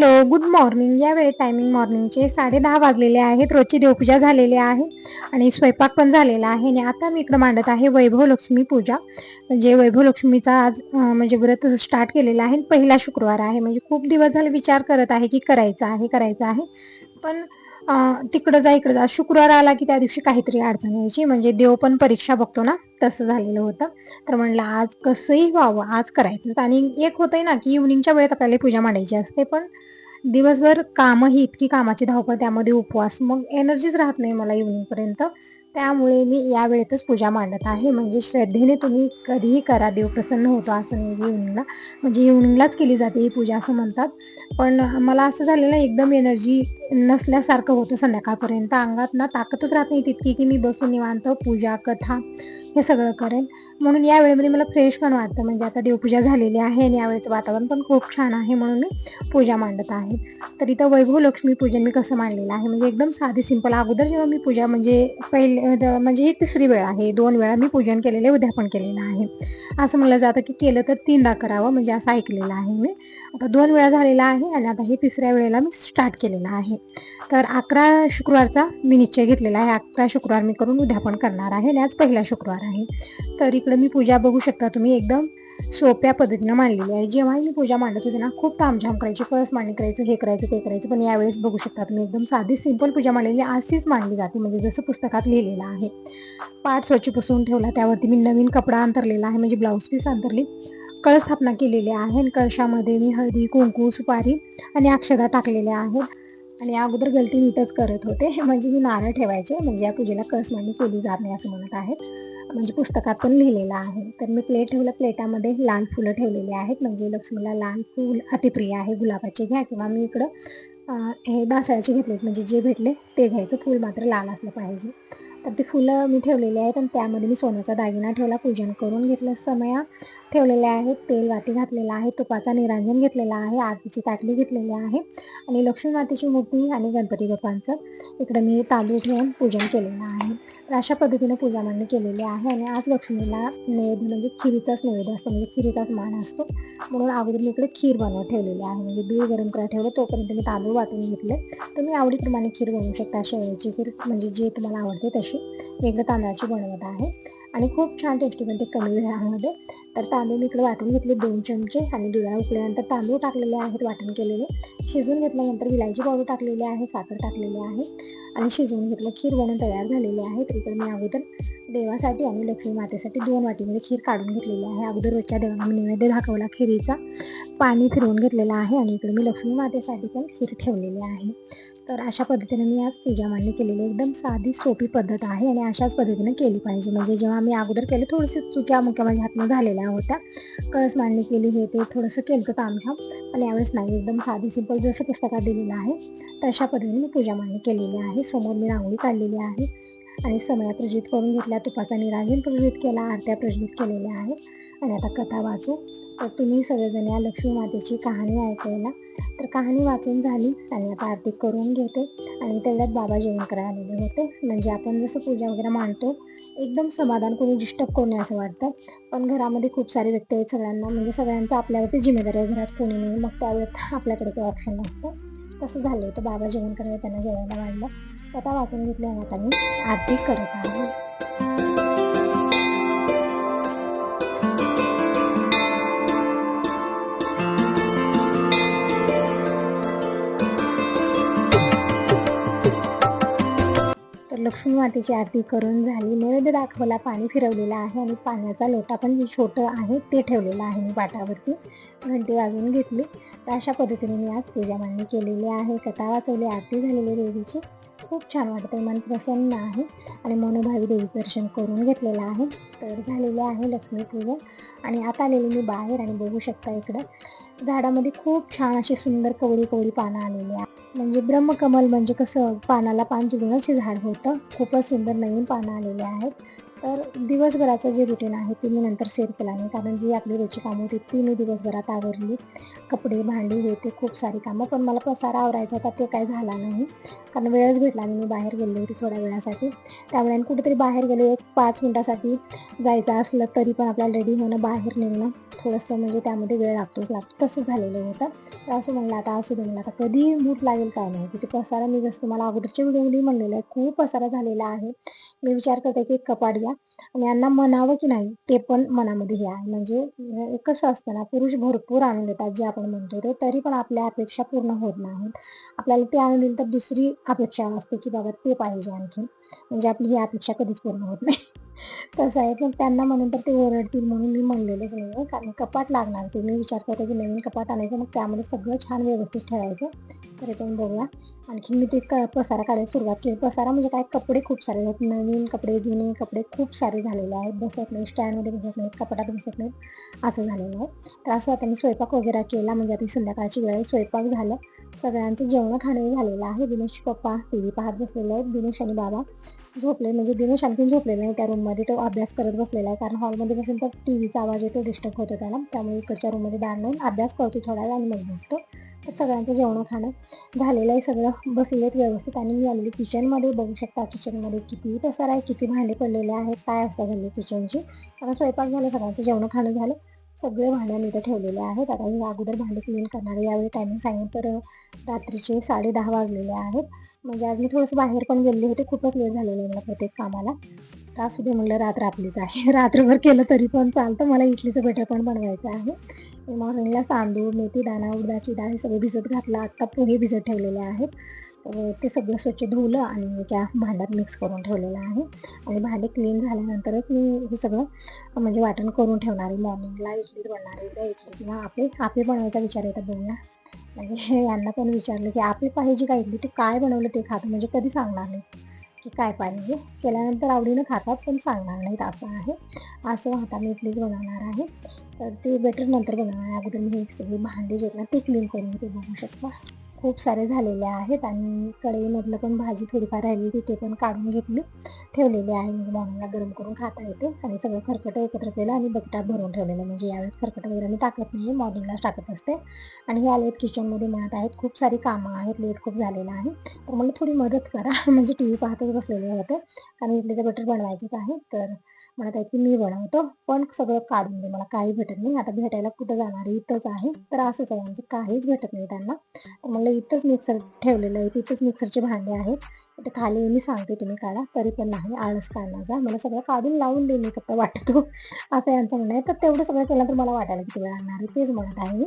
Hello good morning या वेळेत timing मॉर्निंगचे साडे दहा वाजलेले आहेत. रोजची देवपूजा झालेली आहे आणि स्वयंपाक पण झालेला आहे. आणि आता मी इकडं मांडत आहे वैभव लक्ष्मी पूजा. म्हणजे वैभव लक्ष्मीचा आज म्हणजे व्रत स्टार्ट केलेला आहे. पहिला शुक्रवार आहे. म्हणजे खूप दिवस झाले विचार करत आहे की करायचं आहे करायचं आहे. पण तिकडं जा इकडं जा. शुक्रवार आला की त्या दिवशी काहीतरी अडचण यायची. म्हणजे देव पण परीक्षा बघतो ना? तसं झालेलं होतं. तर म्हणलं आज कसंही व्हावं आज करायचं आणि एक होतंय ना की इव्हनिंगच्या वेळेत आपल्याला पूजा मांडायची असते. पण दिवसभर कामं ही इतकी कामाची धावपळ त्यामध्ये उपवास. मग एनर्जीच राहत नाही मला इव्हनिंगपर्यंत त्यामुळे मी या वेळेतच पूजा मांडत आहे. म्हणजे श्रद्धेने तुम्ही कधीही करा देव प्रसन्न होतो असं म्हणजे इव्हनिंगला म्हणजे इव्हनिंगलाच केली जाते ही पूजा असं म्हणतात. पण मला असं झालेलं एकदम एनर्जी नसल्यासारखं होतं संध्याकाळपर्यंत. अंगात ना ताकदच राहत नाही तितकी की मी बसून निवांत पूजा कथा हे सगळं करेन. म्हणून या वेळेमध्ये मला फ्रेश पण वाटतं. म्हणजे आता देवपूजा झालेली आहे आणि यावेळेचं वातावरण पण खूप छान आहे म्हणून मी पूजा मांडत आहे. तर इथं वैभव लक्ष्मी पूजन मी कसं मांडलेलं आहे? म्हणजे एकदम साधे सिंपल अगोदर जेव्हा मी पूजा म्हणजे पहिले द- म्हणजे ही तिसरी वेळ आहे. दोन वेळा मी पूजन केलेले उद्या पण केलेलं आहे. असं म्हणलं जातं की केलं तर तीनदा करावं म्हणजे असं ऐकलेलं आहे मी. आता दोन वेळा झालेला आहे आणि आता हे तिसऱ्या वेळेला मी स्टार्ट केलेलं आहे. तर अकरा शुक्रवारचा मी निश्चय घेतलेला आहे. अकरा शुक्रवार मी करून उद्या पण करणार आहे आणि आज पहिला शुक्रवार आहे. तर इकडं मी पूजा बघू शकता तुम्ही एकदम सोप्या पद्धतीनं मांडलेली आहे. जेव्हाही मी पूजा मांडत होते ना खूप तामझाम करायची कळस मांडणी करायचं हे करायचं ते करायचं. पण यावेळेस बघू शकता तुम्ही एकदम साधी सिंपल पूजा मांडलेली अशीच मांडली जाते. म्हणजे जसं पुस्तकात लिहिलेलं आहे. पाठ स्वच्छ पुसून ठेवला त्यावरती मी नवीन कपडा अंतरलेला आहे म्हणजे ब्लाऊज पीस अंतरली. कळस स्थापना केलेली आहे कळशामध्ये मी हळदी कुंकू सुपारी आणि अक्षदा टाकलेल्या आहेत. आणि अगोदर गलती नीटच करत होते म्हणजे मी नारळ ठेवायचे म्हणजे या पूजेला कळस मांडणी केली जात नाही असं म्हणत आहेत. म्हणजे पुस्तकात पण लिहिलेलं आहे. तर मी प्लेट ठेवलं प्लेटामध्ये लाल फुलं ठेवलेली आहेत म्हणजे लक्ष्मीला लाल फूल अतिप्रिय आहे गुलाबाचे घ्या किंवा मी इकडं हे दासळाचे घेतलेत म्हणजे जे भेटले ते घ्यायचं फूल मात्र लाल असलं पाहिजे. तर ती फुलं मी ठेवलेली आहेत आणि त्यामध्ये मी सोन्याचा दागिना ठेवला पूजन करून घेतलं. समया ठेवलेले आहेत. तेल वाटी घातलेला आहे. तुपाचा निरांजन घेतलेला आहे. आरतीची ताटली घेतलेली आहे. आणि लक्ष्मी मातेची मूर्ती आणि गणपती बाप्पांचं इकडं मी तांदूळ ठेवून पूजन केलेलं आहे. तर अशा पद्धतीने पूजा मांडणी केलेली आहे. आणि आज लक्ष्मीला नैवेद्य म्हणजे खिरीचाच नैवेद्य असतो. म्हणजे खिरीचाच मान असतो. म्हणून अगोदर मी इकडे खीर बनवत ठेवलेली आहे. म्हणजे दूध गरम करायला ठेवलं. तोपर्यंत मी तांदूळ वाटून घेतले. तुम्ही आवडीप्रमाणे खीर बनवू शकता. शेवयाची खीर म्हणजे जे तुम्हाला आवडते तशी. मी इकडे तांदळाची बनवत आहे. आणि खूप छान टेस्टी बनते कमी वेळामध्ये तर तांदूळ मी इकडे वाटून घेतले दोन चमचे आणि दुधाला उकळल्यानंतर तांदूळ टाकलेले आहेत वाटण केलेले. शिजवून घेतल्यानंतर विलायची पावडर टाकलेली आहे साखर टाकलेली आहे आणि शिजवून घेतलं खीर बनवून तयार झालेली आहे. तर इकडे मी अगोदर देवासाठी आणि लक्ष्मी मातेसाठी दोन वाटीमध्ये म्हणजे खीर काढून घेतलेली आहे. अगोदर रोजच्या देवाला मी नैवेद्य दाखवला खिरीचा. पाणी फिरवून घेतलेलं आहे आणि इकडे मी लक्ष्मी मातेसाठी पण खीर ठेवलेली आहे. तर अशा पद्धतीने मी आज पूजा मांडणी केलेली एकदम साधी सोपी पद्धत आहे आणि अशाच पद्धतीने केली पाहिजे. म्हणजे जेव्हा मी अगोदर केले थोडेसे चुक्या मुक्या माझ्या हातनं झालेल्या होत्या. कळस मांडणी केली हे ते थोडंसं केलं होतं आमच्या पण यावेळेस नाही एकदम साधी सिंपल जसं पुस्तकात दिलेलं आहे तशा पद्धतीने मी पूजा मांडणी केलेली आहे. समोर मी रांगोळी काढलेली आहे आणि समया प्रज्वलित करून घेतल्या तुपाचा निराजन प्रज्वलित केला आरत्या प्रज्वलित केलेल्या आहेत. आणि आता कथा वाचू. तर तुम्ही सगळेजण या लक्ष्मी मातेची कहाणी ऐकायला तर कहाणी वाचून झाली आणि आता आरती करून घेते आणि तेवढ्यात बाबा जेवण आलेले होते म्हणजे आपण जसं पूजा वगैरे मांडतो एकदम समाधान कोणी डिस्टर्ब करू नये असं वाटतं. पण घरामध्ये खूप सारे व्यक्ती आहेत सगळ्यांना. म्हणजे सगळ्यांचं आपल्यावरती जिम्मेदारी आहे. घरात कोणी नाही. मग त्यावेळेत आपल्याकडे काही ऑप्शन नसतं. तसं झालं होतं बाबा जेवण करायला त्यांना जेवायला वाढलं. कथा वाचून घेतली आणि आता मी आरती करत आहे. लक्ष्मी मातेची आरती करून झाली. नैवेद्य दाखवला पाणी फिरवलेलं आहे आणि पाण्याचा लोटा पण जे छोटं आहे ते ठेवलेलं आहे मी पाटावरती घंटी वाजवून घेतली. तर अशा पद्धतीने मी आज पूजा मांडणी केलेली आहे. कथा वाचवली आरती झालेली देवीची. खूप छान वाटतं मन प्रसन्न आहे आणि मनोभावी देवीचं दर्शन करून घेतलेलं आहे. तर झालेलं आहे लक्ष्मीपूजन आणि आता आलेली मी बाहेर आणि बघू शकता इकडं. झाडामध्ये खूप छान अशी सुंदर कवळी कवळी पानं आलेली आहे म्हणजे ब्रह्मकमल म्हणजे कसं पानाला पान चिडून झाड होतं. खूपच सुंदर नवीन पानं आलेली आहेत. तर दिवसभराचं जे रुटीन आहे ते मी नंतर शेअर केलं नाही कारण जी आपली रोजची कामं होती ती मी दिवसभरात आवरली. कपडे भांडी हे ते खूप सारी कामं. पण मला पसारा आवरायचा होता ते काय झाला नाही. कारण वेळच भेटला आणि मी बाहेर गेले होते थोड्या वेळासाठी. त्यामुळे आणि कुठेतरी बाहेर गेले एक पाच मिनटासाठी जायचं असलं तरी पण आपल्याला रेडी होणं बाहेर निघणं थोडंसं म्हणजे त्यामध्ये वेळ लागतोच लागतो. तसं झालेलं होतं. तर असं म्हणलं आता असू दे म्हणलं. आता कधी मूठ लागेल काय नाही तिथे पसारा मी जसं तुम्हाला अगोदरच्या व्हिडिओमध्ये म्हणलेलं आहे खूप पसारा झालेला आहे. मी विचार करते की कपाट घ्या आणि यांना म्हणावं की नाही ते पण मनामध्ये हे आहे म्हणजे कसं असतं ना पुरुष भरपूर आणून देतात जे आपण म्हणतो ते तरी पण आपल्या अपेक्षा पूर्ण होत नाहीत. आपल्याला ते आणून दिलं तर दुसरी अपेक्षा असते की बाबा ते पाहिजे आणखी म्हणजे आपली ही अपेक्षा कधीच पूर्ण होत नाही. तसं आहे. पण त्यांना म्हणून तर ते ओरडतील म्हणून मी म्हणलेलेच नाही आहे कारण कपाट लागणार ते. मी विचार करते की नवीन कपाट आणायचं मग त्यामध्ये सगळं छान व्यवस्थित ठेवायचं. तरी पण बघूया. आणखी मी ते क पसारा काढायला सुरुवात केली. पसारा म्हणजे काय? कपडे खूप सारे आहेत. नवीन कपडे जुने कपडे खूप सारे झालेले आहेत. बसत नाही स्टँडमध्ये बसत नाहीत कपाटात बसत नाहीत. असं झालेलं आहे. तर असं आता मी स्वयंपाक वगैरे केला. म्हणजे आता संध्याकाळची वेळ स्वयंपाक झालं. सगळ्यांचं जेवण खाणं झालेलं आहे. दिनेश पप्पा टी व्ही पाहत बसलेले आहेत. दिनेश आणि बाबा झोपले म्हणजे दिनेश आणखीन झोपलेला आहे त्या रूममध्ये तो अभ्यास करत बसलेला आहे. कारण हॉलमध्ये बसेल तर टी व्हीचा आवाज येतो डिस्टर्ब होतो त्याला. त्यामुळे इकडच्या रूममध्ये दार लावून अभ्यास करतो थोडा वेळ आणि मग झोपतो. तर सगळ्यांचं जेवण खाणं झालेलं आहे. सगळं बसलेले व्यवस्थित. आणि मी आलेली किचनमध्ये बघू शकता किचनमध्ये किती पसार आहे किती भांडे पडलेले आहेत काय असं झाली किचनची आता स्वयंपाक झालं सगळ्यांचं जेवण खाणं झालं. सगळे भांड्या मी इथं ठेवलेले आहेत. आता ही अगोदर भांडे क्लीन करणारे यावेळी टायमिंग सांगितलं तर रात्रीचे साडे दहा वाजलेले आहेत. म्हणजे आज मी थोडंसं बाहेर पण गेले होते खूपच लेट झालेलं मला प्रत्येक कामाला. त्रास असू म्हणलं रात्र आपलीच आहे. रात्रभर केलं तरी पण चालतं. मला इडलीचं बटर पण बनवायचं आहे. मॉर्निंगला तांदूळ मेथी दाणा उडदाची डाळ हे सगळं भिजत घातलं. आत्ता पोहे भिजत ठेवलेले आहेत. तर ते सगळं स्वच्छ धुवलं आणि त्या भांड्यात मिक्स करून ठेवलेलं आहे. आणि भांडे क्लीन झाल्यानंतरच मी हे सगळं म्हणजे वाटण करून ठेवणार आहे. मॉर्निंगला इडलीच बनणार आहे. उद्या इडली किंवा आपे आपे बनवायचा विचार येतात बघूया म्हणजे यांना पण विचारलं की आपली पाहिजे का इडली? ते काय बनवलं ते खातो. म्हणजे कधी सांगणार नाही. की काय पाहिजे? केल्यानंतर आवडीनं खातात पण सांगणार नाहीत. असं आहे. असं आता मी इडलीच बनवणार आहे. तर ते बेटर नंतर बनवणार आहे. अगोदर मी हे सगळी भांडी जे ना ते क्लीन करून ते बघू शकता. खूप सारे झालेले आहेत आणि कढईमधलं पण भाजी थोडीफार राहिली तिथे ते पण काढून घेतली. ठेवलेली आहे म्हणजे मॉर्निंगला गरम करून खाता येते. आणि सगळं खरकटं एकत्र केलं आणि बगटात भरून ठेवलेलं. म्हणजे यावेळेस खरकटं वगैरे मी टाकत नाही मॉर्निंगलाच टाकत असते. आणि हे आलेत किचनमध्ये म्हणत आहेत खूप सारी कामं आहेत लेट खूप झालेलं आहे. तर मला थोडी मदत करा. म्हणजे टी व्ही पाहतच बसलेले होते. कारण इडलीचं बटर बनवायचंच आहे तर म्हणत आहे की मी बनवतो. पण सगळं काढून दे. मला काही भेटत नाही. आता भेटायला कुठं जाणार आहे? इथंच आहे. तर असंच आहे. आमचं काहीच भेटत नाही त्यांना. म्हणलं इथंच मिक्सर ठेवलेलं आहे. तिथंच मिक्सरचे भांडे आहेत. तर खाली मी सांगते तुम्ही काढा. तरी पण नाही. आळस काढण्याचा मला सगळं काढून लावून दे. मी फक्त वाटतो. असं यांचं म्हणणं आहे. तर तेवढं सगळं केलं तर मला वाटायला किती वेळ आणणार आहे? तेच म्हणत आहे मी.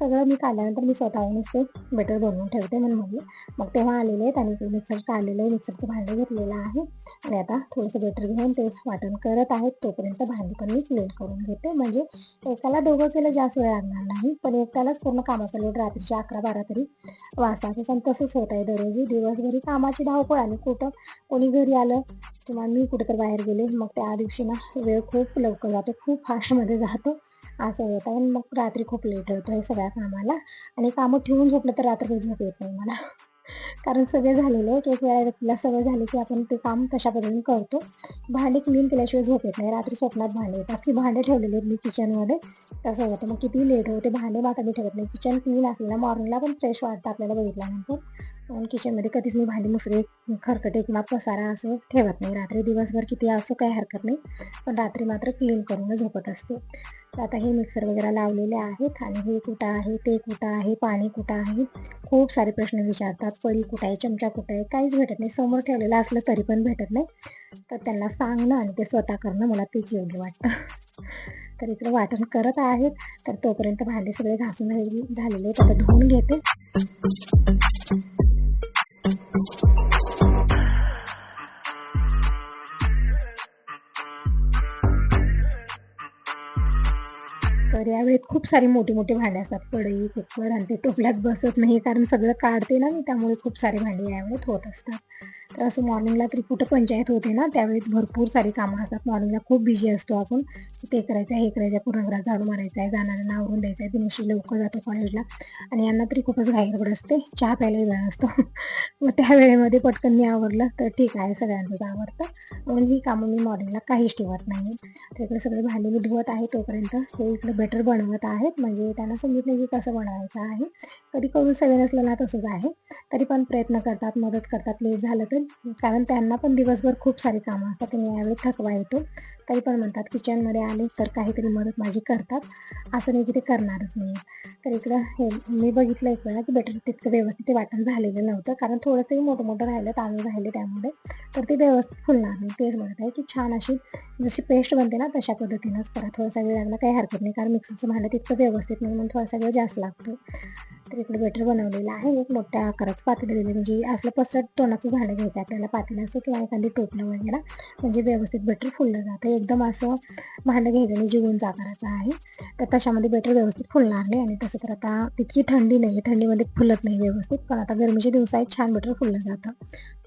सगळं मी काढल्यानंतर मी स्वतःहूनच ते बेटर बनवून ठेवते म्हणून म्हणलं मग तेव्हा आलेले आहेत आणि मिक्सर काढलेलं आहे. मिक्सरचं भांडं घेतलेलं आहे. आणि आता थोडंसं बेटर घेऊन ते वाटण करत आहेत. तोपर्यंत भांडी पण मी क्लीन करून घेते. म्हणजे एकाला दोघं केलं जास्त वेळ लागणार नाही. पण एकालाच पूर्ण कामाचा लोट रात्रीचे अकरा बारा तरी वासाचं आणि तसंच होत आहे दररोज. दिवसभरी कामाची धावपळ आणि कुठं कोणी घरी आलं किंवा मी कुठं तर बाहेर गेले मग त्या दिवशी ना वेळ खूप लवकर जातो. खूप फास्टमध्ये जातो. असं होतं. आणि मग रात्री खूप लेट होतो हे सगळ्या कामाला. आणि कामं ठेवून झोपलं तर रात्री झोप येत नाही मला. कारण सगळे झालेले आहेत. एक वेळा व्यक्तीला सगळं झाले की आपण ते काम कशा पद्धतीने करतो. भांडे क्लीन केल्याशिवाय झोप येत नाही. रात्री स्वप्नात भांडे येतात. की भांडे ठेवलेले आहेत मी किचनमध्ये तसं होतं. मग किती लेट होते भांडे माता मी ठेवत नाही. किचन क्लीन असलेलं मॉर्निंगला पण फ्रेश वाटतं आपल्याला बघितल्यानंतर. किचनमध्ये कधीच मी भांडी मुसरे खरकटे किंवा पसारा असं ठेवत नाही. रात्री दिवसभर किती असो काही हरकत नाही. पण रात्री मात्र क्लीन करून झोपत असते. तर आता हे मिक्सर वगैरे लावलेले आहेत आणि हे कुठं आहे ते कुठं आहे पाणी कुठं आहे? खूप सारे प्रश्न विचारतात. पळी कुठं आहे चमचा कुठं आहे? काहीच भेटत नाही. समोर ठेवलेलं असलं तरी पण भेटत नाही. तर त्यांना सांगणं आणि ते स्वतः करणं मला तेच योग्य वाटतं. तर इकडे वाटण करत आहेत. तर तोपर्यंत भांडे सगळे घासून झालेले झालेले आहेत. आता धुवून घेते. तर यावेळेत खूप सारी मोठी मोठी भांडे असतात. कढई कुकर आणि ते टोपल्यात बसत नाही. कारण सगळं काढते ना मी त्यामुळे खूप सारी भांडी यावेळेत होत असतात. तर असं मॉर्निंगला तरी कुठं पंचायत होते ना त्यावेळेत भरपूर सारी कामं असतात. मॉर्निंगला खूप बिझी असतो आपण. ते करायचं हे करायचं पूर्ण घरात झाडू मारायचं आहे जाणाऱ्यांना आवरून द्यायचं आहे. दिनेशी लवकर जातो कॉलेजला आणि यांना तरी खूपच घाईगड असते. चहा प्यायला वेळ असतो मग त्या वेळेमध्ये पटकन मी आवरलं. तर ठीक आहे सगळ्यांचंच आवडतं म्हणून ही कामं मी मॉर्निंगला काहीच ठेवत नाही. तर इकडे सगळे भांडे मी धुवत आहे तोपर्यंत. हे इकडे बॅटर बनवत आहेत. म्हणजे त्यांना सांगितलं की कसं बनवायचं आहे. कधी करून सवय नसलेला तसंच आहे. तरी पण प्रयत्न करतात मदत करतात. लेट झालं तर. कारण त्यांना पण दिवसभर खूप सारी कामं असतात. त्यांनी यावेळी थकवा येतो. तरी पण म्हणतात किचनमध्ये आले तर काहीतरी मदत माझी करतात. असं नाही की ते करणारच नाही तर इकडं हे मी बघितलं एक वेळा की बॅटर तितकं व्यवस्थित वाटण झालेलं नव्हतं. कारण थोडंसंही मोठं मोठं राहिलं तांदूळ राहिले त्यामुळे. तर ते व्यवस्थित फुलणार नाही. तेच म्हणत आहे की छान अशी जशी पेस्ट बनते ना तशा पद्धतीनंच करा. थोडासा वेळ लागला काही हरकत नाही. कारण मिक्सरचं भांडं तितकं व्यवस्थित नाही म्हणून थोडासा वेळ जास्त लागतो तर इकडे बेटर बनवलेला आहे. एक मोठ्या आकाराचं पातेलं दिलं म्हणजे असलं पसरट टोनाचं झाडं घ्यायचं आपल्याला पातेलं असो किंवा एखादी टोपलं वगैरे. म्हणजे व्यवस्थित बेटर फुललं जातं. एकदम असं भांडं घ्यायचं आणि जिवंत आकाराचं आहे. तर तशामध्ये बेटर व्यवस्थित फुलणार नाही. आणि तसं तर आता तितकी थंडी नाही. थंडीमध्ये फुलत नाही व्यवस्थित. पण आता गरमीच्या दिवसात छान बेटर फुललं जातं.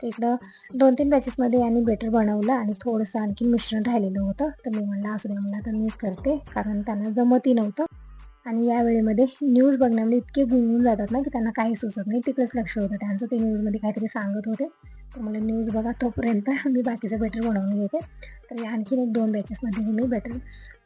तर इकडं दोन तीन बॅचेसमध्ये यांनी बेटर बनवलं. आणि थोडंसं आणखी मिश्रण राहिलेलं होतं. तर मी म्हणलं असू दे म्हणलं आता मी करते. कारण त्यांना जमतही नव्हतं. आणि या वेळेमध्ये न्यूज बघण्यामध्ये इतके गुंगून जातात ना की त्यांना काही सुचत नाही. तिकडेच लक्ष होतं. त्यांचं ते न्यूजमध्ये काहीतरी सांगत होते. तर मला न्यूज बघा तोपर्यंत मी बाकीचं बेटर बनवून घेते. तर आणखीन एक दोन बॅचेसमध्ये मी बेटर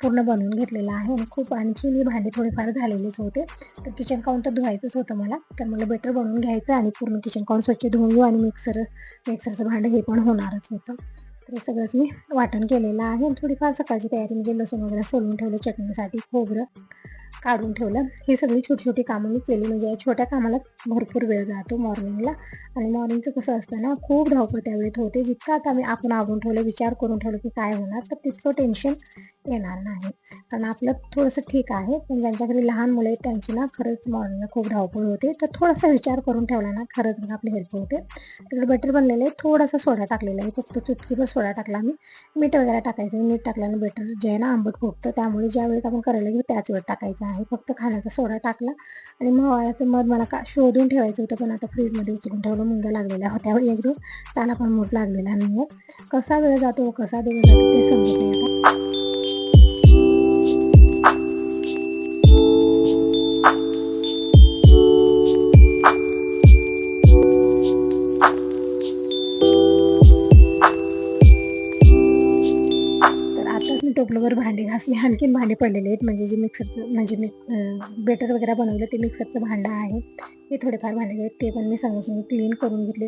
पूर्ण बनवून घेतलेलं आहे. आणि खूप आणखी मी भांडे थोडेफार झालेलेच होते. तर किचन काउंटर धुवायचंच होतं मला. तर मला बेटर बनवून घ्यायचं आणि पूर्ण किचन काउंट स्वच्छ धुवून घेऊ आणि मिक्सर मिक्सरचं भांडं हे पण होणारच होतं. तर हे सगळंच मी वाटण केलेलं आहे. आणि थोडीफार सकाळची तयारी म्हणजे लसूण वगैरे सोलून ठेवलं चटणीसाठी खोबरं. काढून ठेवलं. ही सगळी छोटी छोटी कामं मी केली. म्हणजे या छोट्या कामाला भरपूर वेळ जातो मॉर्निंगला आणि मॉर्निंगचं कसं असतं ना खूप धावपळ त्यावेळेत होते. जितकं आता मी आपण आवडून ठेवलं विचार करून ठेवलं की काय होणार तर तितकं टेन्शन येणार नाही कारण आपलं थोडंसं ठीक आहे पण ज्यांच्या घरी लहान मुलं त्यांची ना खरंच मॉर्निंगला खूप धावपळ होते. तर थोडासा विचार करून ठेवला ना खरंच मग आपली हेल्प होते. तिकडे बटर बनलेलं आहे थोडासा सोडा टाकलेला आहे. फक्त चुटकीभर सोडा टाकला मी मीठ वगैरे टाकायचं मीठ टाकल्यानं बेटर जे आहे ना आंबट फुटतं त्यामुळे ज्या वेळेत आपण करायला घेऊ त्याच वेळ टाकायचं आहे. फक्त खाण्याचा सोडा टाकला आणि मवाळ्याचं मध मला का शोधून ठेवायचं होतं पण आता फ्रीजमध्ये उचलून ठेवलं मुंग्या लागलेल्या होत्या हो एकदम त्याला पण मूठ लागलेला नाही कसा वेळ जातो कसा दिवस जातो ते समजत नाही असले आणखीन भांडे पडलेले आहेत. म्हणजे जे मिक्सरचं म्हणजे मी बेटर वगैरे बनवलं ते मिक्सरचं भांडं आहे. हे थोडेफार भांडे आहेत. ते पण मी संग क्लीन करून घेतले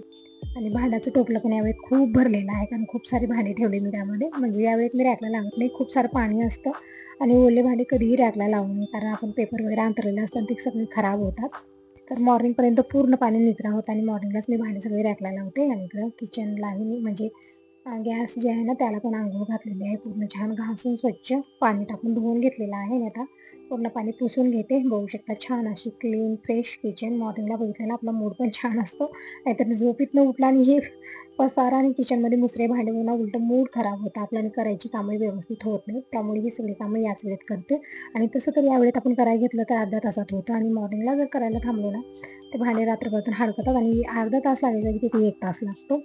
आणि भांड्याचं टोपलं पण यावेळी खूप भरलेलं आहे. कारण खूप सारे भांडे ठेवले मी त्यामध्ये. म्हणजे यावेळेत मी रॅकला लावत नाही. खूप सारं पाणी असतं. आणि ओले भांडे कधीही रॅकला लावू नये. कारण आपण पेपर वगैरे अंतरलेलं असतं आणि ते सगळे खराब होतात. तर मॉर्निंगपर्यंत पूर्ण पाणी निचरा होतं. आणि मॉर्निंगलाच मी भांडे सगळे रॅकला लावते. आणि इकडं किचनलाही मी म्हणजे गॅस जे आहे ना त्याला पण आंघोळ घातलेली आहे. पूर्ण छान घासून स्वच्छ पाणी टाकून धुवून घेतलेलं आहे आणि आता. पूर्ण पाणी पुसून घेते. बघू शकता छान अशी क्लीन फ्रेश किचन मॉर्निंगला बघितलं आपला मूड पण छान असतो. नाहीतर झोपीतनं उठला आणि हे पसारा आणि किचनमध्ये मुसरे भांडे म्हणून उलटं मूड खराब होतं. आपल्याला करायची कामं व्यवस्थित होत नाही त्यामुळे ही सगळी कामं याच वेळेत करते आणि तसं तर या वेळेत आपण करायला घेतलं तर अर्ध्या तासात होतं. आणि मॉर्निंगला जर करायला थांबलो ना ते भांडे रात्रभरातून हडकतात आणि अर्धा तास लागायचा की तिथे एक तास लागतो.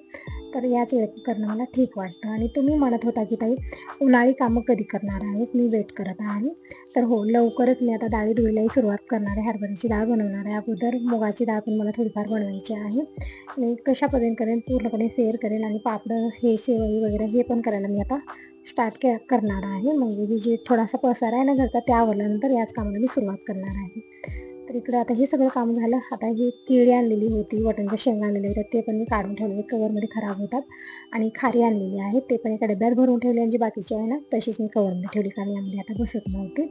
तर याच वेळेत करणं मला ठीक वाटतं. आणि तुम्ही म्हणत होता की ताई उन्हाळी कामं कधी करणार आहेस? मी वेट करत आहे. तर हो लवकरच मी आता डाळी धुळीलाही सुरुवात करणार आहे. हरभऱ्याची डाळ बनवणार आहे. अगोदर मुगाची डाळ पण मला थोडीफार बनवायची आहे. मी कशापर्यंत करेन? पूर्णपणे प्रिपेअर करेल आणि पापडं हे शेवई वगैरे हे पण करायला मी आता स्टार्ट के करणार आहे. म्हणजे ही जी थोडासा पसारा आहे ना घरचा त्या आवडल्यानंतर याच कामाला मी सुरुवात करणार आहे. तर इकडे आता हे सगळं काम झालं. आता ही केळी आणलेली होती वटणच्या शेंगा आणलेल्या होत्या. ते पण मी काढून ठेवले. कवरमध्ये खराब होतात. आणि खारी आणलेली आहे. ते पण एका डब्यात भरून ठेवले आणि जी बाकीची आहे ना तशीच मी कवरमध्ये ठेवली. कारण यामध्ये आता बसत नव्हती.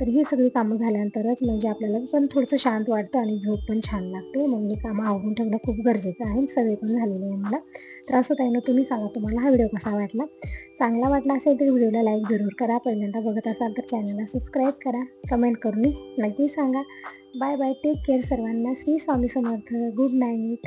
तर ही सगळी कामं झाल्यानंतरच म्हणजे आपल्याला पण थोडंसं शांत वाटतं आणि झोप पण छान लागते. म्हणजे कामं आवरून ठेवणं खूप गरजेचं आहे. सगळे पण झालेले आहे मला. तर असं ताईनं तुम्ही सांगा तुम्हाला हा व्हिडिओ कसा वाटला? चांगला वाटला असेल तर व्हिडिओला लाईक जरूर करा. पहिल्यांदा बघत असाल तर चॅनलला सबस्क्राईब करा. कमेंट करून नक्की सांगा. बाय बाय टेक केअर सर्वांना. श्री स्वामी समर्थ. Good night